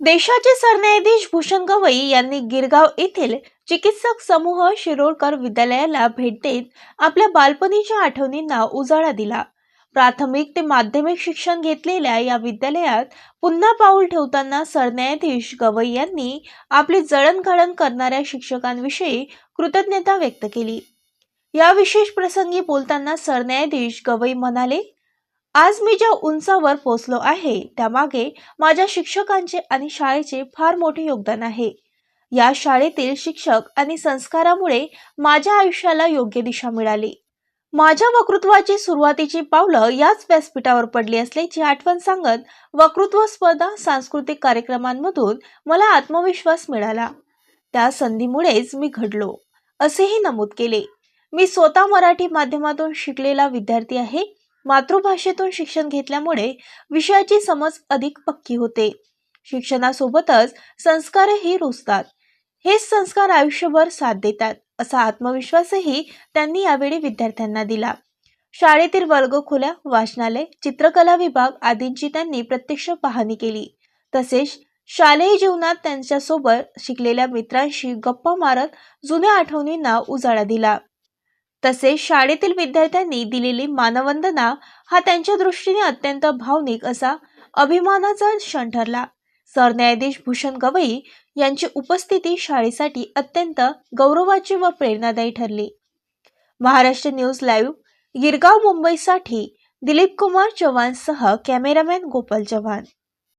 देशाचे सरन्यायाधीश भूषण गवई यांनी गिरगाव येथील चिकित्सक समूह शिरोडकर विद्यालयाला भेट देत आपल्या बालपणीच्या आठवणींना उजाळा दिला. प्राथमिक ते माध्यमिक शिक्षण घेतलेल्या या विद्यालयात पुन्हा पाऊल ठेवताना सरन्यायाधीश गवई यांनी आपली जळणघळण करणाऱ्या शिक्षकांविषयी कृतज्ञता व्यक्त केली. या विशेष प्रसंगी बोलताना सरन्यायाधीश गवई म्हणाले आज मी ज्या उंचावर पोचलो आहे त्यामागे माझ्या शिक्षकांचे आणि शाळेचे फार मोठे योगदान आहे. या शाळेतील शिक्षक आणि संस्कारामुळे माझ्या आयुष्याला योग्य दिशा मिळाली. माझ्या वक्तृत्वाची सुरुवातीची पावलं याच व्यासपीठावर पडली असल्याची आठवण सांगत वक्तृत्व स्पर्धा सांस्कृतिक कार्यक्रमांमधून मला आत्मविश्वास मिळाला. त्या संधीमुळेच मी घडलो असेही नमूद केले. मी स्वतः मराठी माध्यमातून शिकलेला विद्यार्थी आहे मातृभाषेतून शिक्षण घेतल्यामुळे विषयाची समज अधिक पक्की होते. शिक्षणासोबतच संस्कारही रुजतात. हेच संस्कार आयुष्यभर साथ देतात असा आत्मविश्वासही त्यांनी यावेळी विद्यार्थ्यांना दिला. शाळेतील वर्गखोल्या वाचनालय चित्रकला विभाग आदींची त्यांनी प्रत्यक्ष पाहणी केली. तसेच शालेय जीवनात त्यांच्यासोबत शिकलेल्या मित्रांशी गप्पा मारत जुन्या आठवणींना उजाळा दिला. तसेच शाळेतील विद्यार्थ्यांनी दिलेली मानवंदना हा त्यांच्या दृष्टीने अत्यंत भावनिक असा अभिमानाचा क्षण ठरला. सरन्यायाधीश भूषण गवई यांची उपस्थिती शाळेसाठी अत्यंत गौरवाची व प्रेरणादायी ठरली. महाराष्ट्र न्यूज लाईव्ह गिरगाव मुंबईसाठी दिलीप कुमार चव्हाणसह कॅमेरामॅन गोपाल चव्हाण.